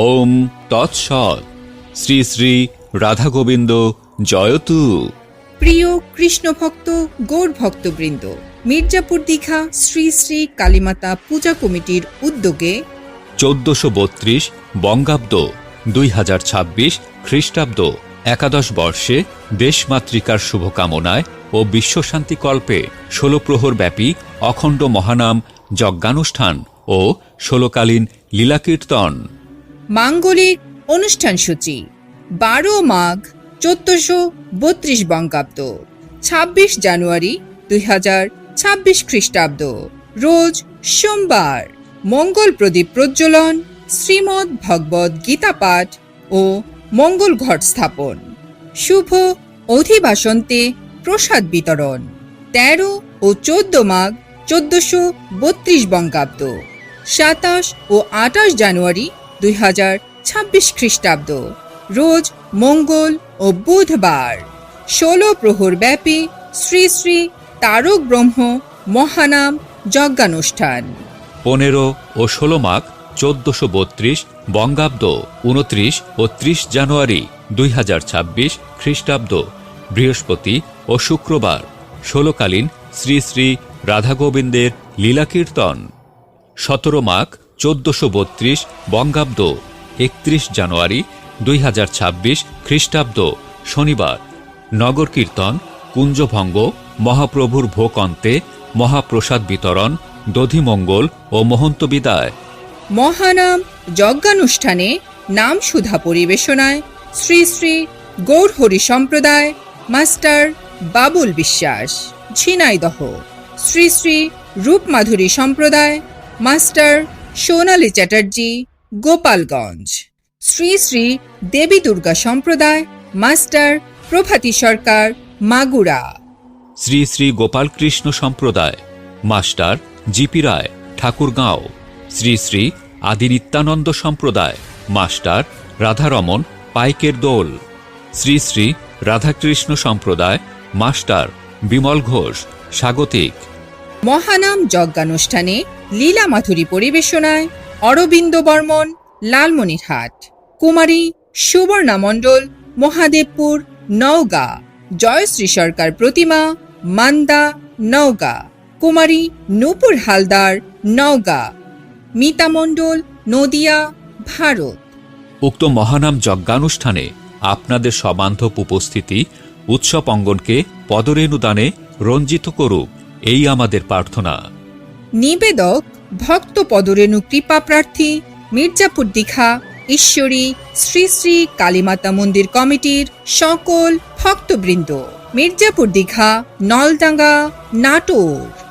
ওম তৎসৎ। শ্রী শ্রী রাধা গোবিন্দ জয়তু। প্রিয় কৃষ্ণ ভক্ত গৌর ভক্তবৃন্দ মির্জাপুর দীঘা শ্রী শ্রী কালীমাতা পূজা কমিটির উদ্যোগে চোদ্দশো বত্রিশ বঙ্গাব্দ দুই হাজার ছাব্বিশ খ্রিস্টাব্দ একাদশ বর্ষে দেশমাতৃকার শুভকামনায় ও বিশ্বশান্তি কল্পে ষোল প্রহর ব্যাপী অখণ্ড মহানাম যজ্ঞানুষ্ঠান ও ষোলকালীন লীলাকীর্তন। মাঙ্গলিক অনুষ্ঠান সূচি। বারো মাঘ, চোদ্দশো বত্রিশ বঙ্গাব্দ। ছাব্বিশ জানুয়ারি দুই হাজার ছাব্বিশ খ্রিস্টাব্দ। রোজ সোমবার মঙ্গল প্রদীপ প্রজ্বলন, শ্রীমদ্ ভগবদ গীতা পাঠ ও মঙ্গল ঘট স্থাপন। শুভ অধিবাসন্তে প্রসাদ বিতরণ। তেরো ও চোদ্দ মাঘ, চোদ্দশো বত্রিশ বঙ্গাব্দ। সাতাশ ও আঠাশ জানুয়ারি দুই হাজার ছাব্বিশ খ্রিস্টাব্দ। রোজ মঙ্গল ও বুধবার। ষোলো প্রহর ব্যাপী শ্রী শ্রী তারক ব্রহ্ম মহানাম যজ্ঞানুষ্ঠান। পনেরো ও ষোলো মাঘ চোদ্দশো বত্রিশ বঙ্গাব্দ উনত্রিশ ও ত্রিশ জানুয়ারি দুই হাজার ছাব্বিশ খ্রিস্টাব্দ। বৃহস্পতি ও শুক্রবার। ষোলকালীন শ্রী শ্রী রাধা গোবিন্দের লীলাকীর্তন। সতেরো মাঘ চোদ্দশো বত্রিশ বঙ্গাব্দ, একত্রিশ জানুয়ারি দুই হাজার ছাব্বিশ খ্রিস্টাব্দ, শনিবার। নগর কীর্তন, কুঞ্জভঙ্গ, মহাপ্রভুর ভোকন্তে মহাপ্রসাদ বিতরণ দধিমঙ্গল ও মহন্ত বিদায়। মহানাম যজ্ঞানুষ্ঠানে, নাম সুধা পরিবেশনায়, শ্রী শ্রী গৌরহরি সম্প্রদায়, মাস্টার বাবুল বিশ্বাস, ঝিনাইদহ। শ্রী শ্রী রূপমাধুরী সম্প্রদায়, মাস্টার সোনালী চ্যাটার্জি, গোপালগঞ্জ। শ্রী শ্রী দেবী দুর্গা সম্প্রদায়, মাস্টার প্রভাতী সরকার, মাগুরা। শ্রী শ্রী গোপালকৃষ্ণ সম্প্রদায়, মাস্টার জিপি রায়, ঠাকুরগাঁও। শ্রী শ্রী আদি নিত্যানন্দ সম্প্রদায়, মাস্টার রাধারমন, পাইকের দোল। শ্রী শ্রী রাধাকৃষ্ণ সম্প্রদায়, মাস্টার বিমল ঘোষ, স্বাগতিক। মহানাম যজ্ঞানুষ্ঠানে লীলা মাধুরী পরিবেশনায় অরবিন্দ বর্মন, লালমনিরহাট। কুমারী সুবর্ণা মণ্ডল, মহাদেবপুর, নওগাঁ। জয়শ্রী সরকার প্রতিমা, মান্দা, নওগাঁ। কুমারী নূপুর হালদার, নওগাঁ। মিতা মণ্ডল, নদিয়া, ভারত। উক্ত মহানাম যজ্ঞানুষ্ঠানে আপনাদের সবান্ধব উপস্থিতি, উৎসব অঙ্গনকে পদরেণুদানে রঞ্জিত করুক। এই আমাদের প্রার্থনা। নিবেদক, ভক্ত পদরেণু কৃপা প্রার্থী, মির্জাপুর দীঘা, ঈশ্বরী, শ্রী শ্রী কালীমাতা মন্দির কমিটির সকল ভক্তবৃন্দ। মির্জাপুর দীঘা, নলডাঙ্গা, নাটোর।